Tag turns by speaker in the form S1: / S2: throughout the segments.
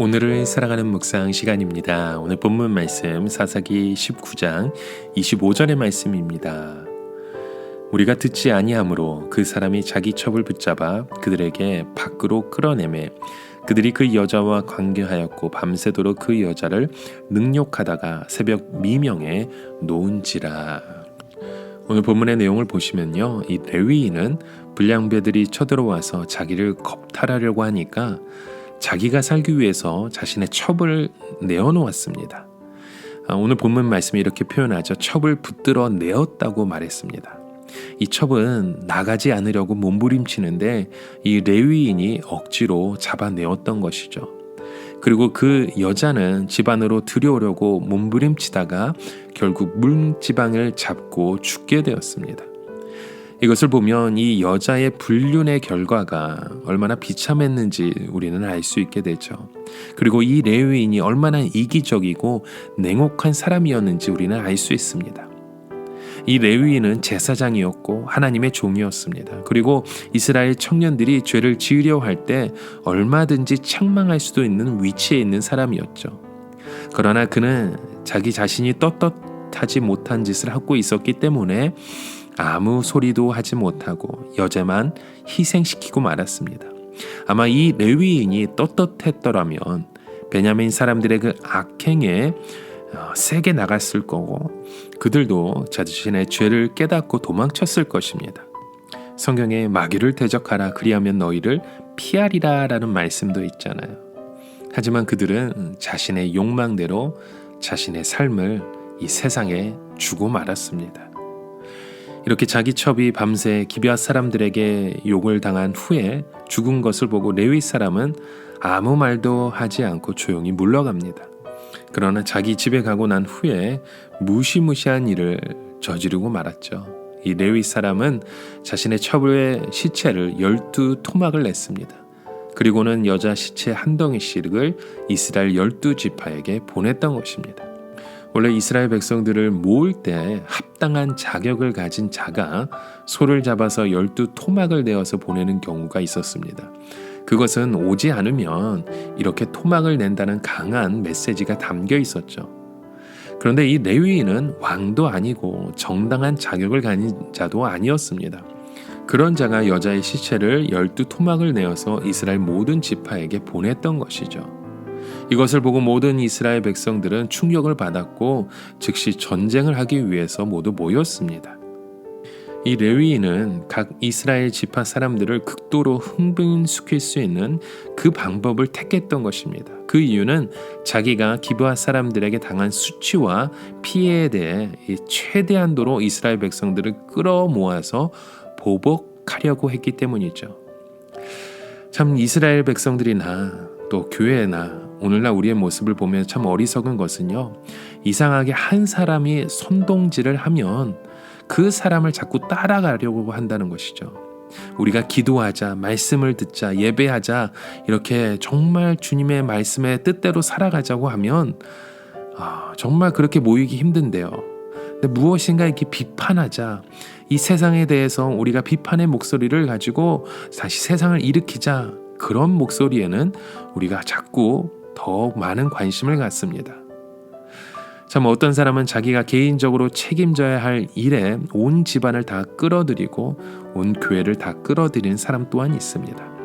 S1: 오늘을 살아가는 묵상 시간입니다. 오늘 본문 말씀 사사기 19장 25절의 말씀입니다. 우리가 듣지 아니하므로 그 사람이 자기 첩을 붙잡아 그들에게 밖으로 끌어내매 그들이 그 여자와 관계하였고 밤새도록 그 여자를 능욕하다가 새벽 미명에 놓은지라. 오늘 본문의 내용을 보시면요. 이 레위인은 불량배들이 쳐들어와서 자기를 겁탈하려고 하니까 자기가 살기 위해서 자신의 첩을 내어놓았습니다. 아, 오늘 본문 말씀이 이렇게 표현하죠. 첩을 붙들어 내었다고 말했습니다. 이 첩은 나가지 않으려고 몸부림치는데 이 레위인이 억지로 잡아내었던 것이죠. 그리고 그 여자는 집안으로 들여오려고 몸부림치다가 결국 물지방을 잡고 죽게 되었습니다. 이것을 보면 이 여자의 불륜의 결과가 얼마나 비참했는지 우리는 알 수 있게 되죠. 그리고 이 레위인이 얼마나 이기적이고 냉혹한 사람이었는지 우리는 알 수 있습니다. 이 레위인은 제사장이었고 하나님의 종이었습니다. 그리고 이스라엘 청년들이 죄를 지으려 할 때 얼마든지 책망할 수도 있는 위치에 있는 사람이었죠. 그러나 그는 자기 자신이 떳떳하지 못한 짓을 하고 있었기 때문에 아무 소리도 하지 못하고 여자만 희생시키고 말았습니다. 아마 이 레위인이 떳떳했더라면 베냐민 사람들의 그 악행에 어, 세게 나갔을 거고 그들도 자신의 죄를 깨닫고 도망쳤을 것입니다. 성경에 마귀를 대적하라 그리하면 너희를 피하리라라는 말씀도 있잖아요. 하지만 그들은 자신의 욕망대로 자신의 삶을 이 세상에 주고 말았습니다. 이렇게 자기 첩이 밤새 기비아 사람들에게 욕을 당한 후에 죽은 것을 보고 레위 사람은 아무 말도 하지 않고 조용히 물러갑니다. 그러나 자기 집에 가고 난 후에 무시무시한 일을 저지르고 말았죠. 이 레위 사람은 자신의 첩의 시체를 열두 토막을 냈습니다. 그리고는 여자 시체 한 덩이씩을 이스라엘 열두 지파에게 보냈던 것입니다. 원래 이스라엘 백성들을 모을 때 합당한 자격을 가진 자가 소를 잡아서 열두 토막을 내어서 보내는 경우가 있었습니다. 그것은 오지 않으면 이렇게 토막을 낸다는 강한 메시지가 담겨 있었죠. 그런데 이 레위인은 왕도 아니고 정당한 자격을 가진 자도 아니었습니다. 그런 자가 여자의 시체를 열두 토막을 내어서 이스라엘 모든 지파에게 보냈던 것이죠. 이것을 보고 모든 이스라엘 백성들은 충격을 받았고 즉시 전쟁을 하기 위해서 모두 모였습니다. 이 레위인은 각 이스라엘 지파 사람들을 극도로 흥분시킬 수 있는 그 방법을 택했던 것입니다. 그 이유는 자기가 기브아 사람들에게 당한 수치와 피해에 대해 최대한도로 이스라엘 백성들을 끌어모아서 보복하려고 했기 때문이죠. 참 이스라엘 백성들이나 또 교회나 오늘날 우리의 모습을 보면 참 어리석은 것은요. 이상하게 한 사람이 선동질을 하면 그 사람을 자꾸 따라가려고 한다는 것이죠. 우리가 기도하자, 말씀을 듣자, 예배하자, 이렇게 정말 주님의 말씀의 뜻대로 살아가자고 하면, 아, 정말 그렇게 모이기 힘든데요. 근데 무엇인가 이렇게 비판하자, 이 세상에 대해서 우리가 비판의 목소리를 가지고 다시 세상을 일으키자, 그런 목소리에는 우리가 자꾸 더 많은 관심을 갖습니다. 참 어떤 사람은 자기가 개인적으로 책임져야 할 일에 온 집안을 다 끌어들이고 온 교회를 다 끌어들이는 사람 또한 있습니다.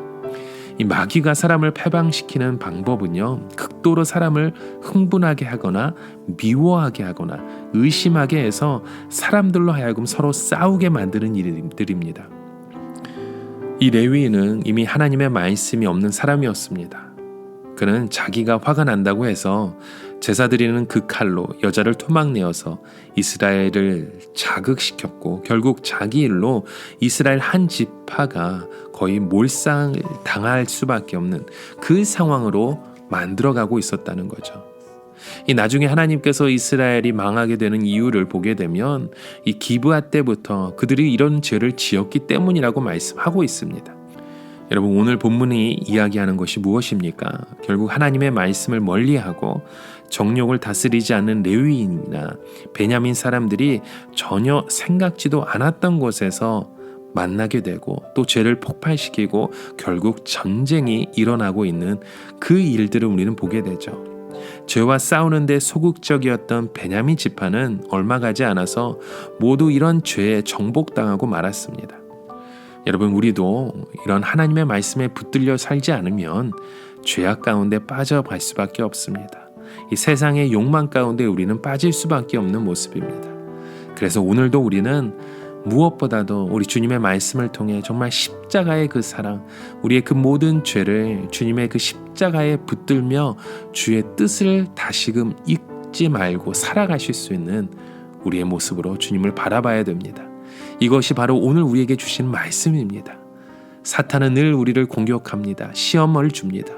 S1: 이 마귀가 사람을 패방시키는 방법은요, 극도로 사람을 흥분하게 하거나 미워하게 하거나 의심하게 해서 사람들로 하여금 서로 싸우게 만드는 일들입니다. 이 레위인은 이미 하나님의 말씀이 없는 사람이었습니다. 그는 자기가 화가 난다고 해서 제사 드리는 그 칼로 여자를 토막내어서 이스라엘을 자극시켰고 결국 자기 일로 이스라엘 한 지파가 거의 몰상 당할 수밖에 없는 그 상황으로 만들어가고 있었다는 거죠. 이 나중에 하나님께서 이스라엘이 망하게 되는 이유를 보게 되면 이 기브아 때부터 그들이 이런 죄를 지었기 때문이라고 말씀하고 있습니다. 여러분 오늘 본문이 이야기하는 것이 무엇입니까? 결국 하나님의 말씀을 멀리하고 정욕을 다스리지 않는 레위인이나 베냐민 사람들이 전혀 생각지도 않았던 곳에서 만나게 되고 또 죄를 폭발시키고 결국 전쟁이 일어나고 있는 그 일들을 우리는 보게 되죠. 죄와 싸우는데 소극적이었던 베냐민 지파는 얼마 가지 않아서 모두 이런 죄에 정복당하고 말았습니다. 여러분 우리도 이런 하나님의 말씀에 붙들려 살지 않으면 죄악 가운데 빠져갈 수밖에 없습니다. 이 세상의 욕망 가운데 우리는 빠질 수밖에 없는 모습입니다. 그래서 오늘도 우리는 무엇보다도 우리 주님의 말씀을 통해 정말 십자가의 그 사랑, 우리의 그 모든 죄를 주님의 그 십자가에 붙들며 주의 뜻을 다시금 잊지 말고 살아가실 수 있는 우리의 모습으로 주님을 바라봐야 됩니다. 이것이 바로 오늘 우리에게 주신 말씀입니다. 사탄은 늘 우리를 공격합니다. 시험을 줍니다.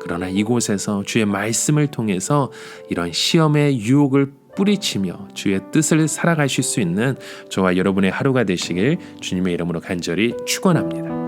S1: 그러나 이곳에서 주의 말씀을 통해서 이런 시험의 유혹을 뿌리치며 주의 뜻을 살아가실 수 있는 저와 여러분의 하루가 되시길 주님의 이름으로 간절히 축원합니다.